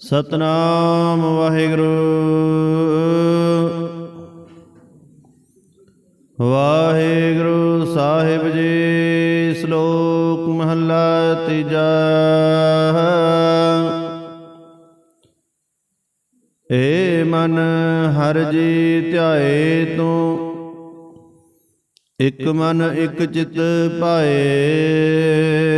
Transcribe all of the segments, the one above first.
ਸਤਨਾਮ ਵਾਹਿਗੁਰੂ। ਵਾਹਿਗੁਰੂ ਸਾਹਿਬ ਜੀ, ਸ਼ਲੋਕ ਮਹੱਲਾ ਤੀਜਾ। ਏ ਮਨ ਹਰ ਜੀ ਧਿਆਏ ਤੂੰ, ਇੱਕ ਮਨ ਇੱਕ ਚਿਤ ਪਾਏ।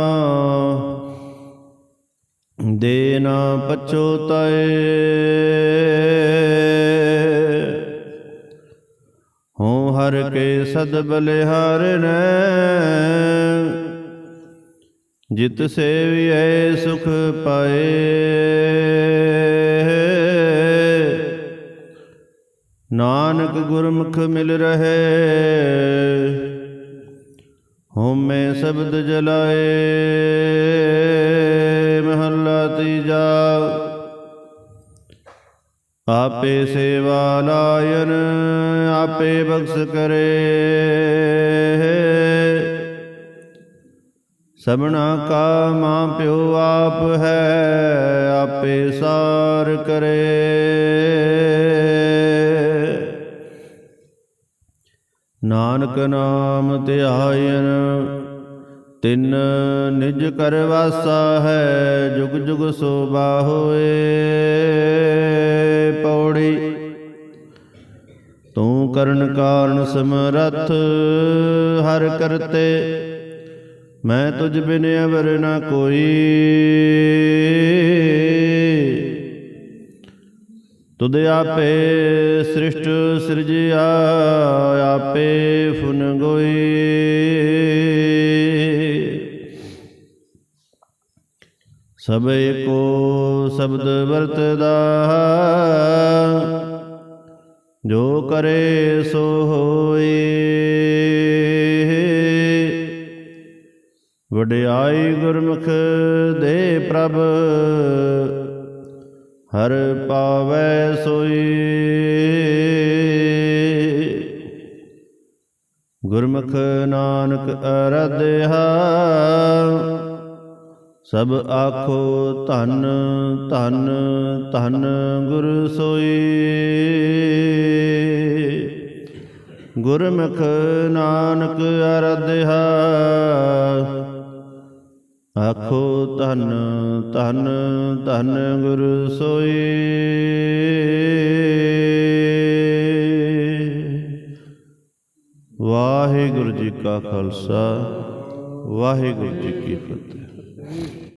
ਦੇ ਨਾ ਪਛੋਤਾਏ ਹਉ ਹਰ ਕੇ ਸਦ ਬਲਿਹਾਰਨੈ ਜਿਤ ਸੇਵੀਐ ਸੁਖ ਪਾਏ। ਨਾਨਕ ਗੁਰਮੁਖ ਮਿਲ ਰਹੇ। ਹਉਮੈ ਸ਼ਬਦ ਜਲਾਏ। ਆਪੇ ਸੇਵਾ ਲਾਇਨ ਆਪੇ ਬਖਸ਼ ਕਰੇ। ਸਭਨਾ ਕਾ ਮਾਂ ਪਿਓ ਆਪ ਹੈ, ਆਪੇ ਸਾਰ ਕਰੇ। ਨਾਨਕ ਨਾਮ ਧਿਆਇਨ, ਤਿੰਨ ਨਿਜ ਕਰ ਵਾਸਾ ਹੈ, ਜੁਗ ਜੁਗ ਸੋਭਾ ਹੋਏ। ਕਰਨ ਕਾਰਨ ਸਮਰੱਥ ਹਰ ਕਰਤੇ। ਮੈਂ ਤੁਝ ਬਿਨ ਅਵਰ ਨਾ ਕੋਈ। ਤੁਧ ਆਪੇ ਸ੍ਰਿਸ਼ਟ ਸਿਰਜਿਆ ਆਪੇ ਫੁਨ ਗੋਈ ਸਭ ਏਕੋ ਸ਼ਬਦ ਵਰਤਦਾ। ਜੋ ਕਰੇ ਸੋ ਹੋਏ। ਵਡਿਆਈ ਗੁਰਮੁਖ ਦੇ ਪ੍ਰਭ ਹਰ ਪਾਵੈ ਸੋਈ ਗੁਰਮੁਖ ਨਾਨਕ ਅਰਧਿਆ ਸਭ ਆਖੋ ਧੰਨ ਧੰਨ ਧੰਨ ਗੁਰ ਸੋਈ ਗੁਰਮੁਖ ਨਾਨਕ ਅਰਧਿਆ ਆਖੋ ਧੰਨ ਧੰਨ ਧੰਨ ਗੁਰ ਸੋਈ ਵਾਹਿਗੁਰੂ ਜੀ ਕਾ ਖਾਲਸਾ, ਵਾਹਿਗੁਰੂ ਜੀ ਕੀ ਫਤਿਹ। 嗯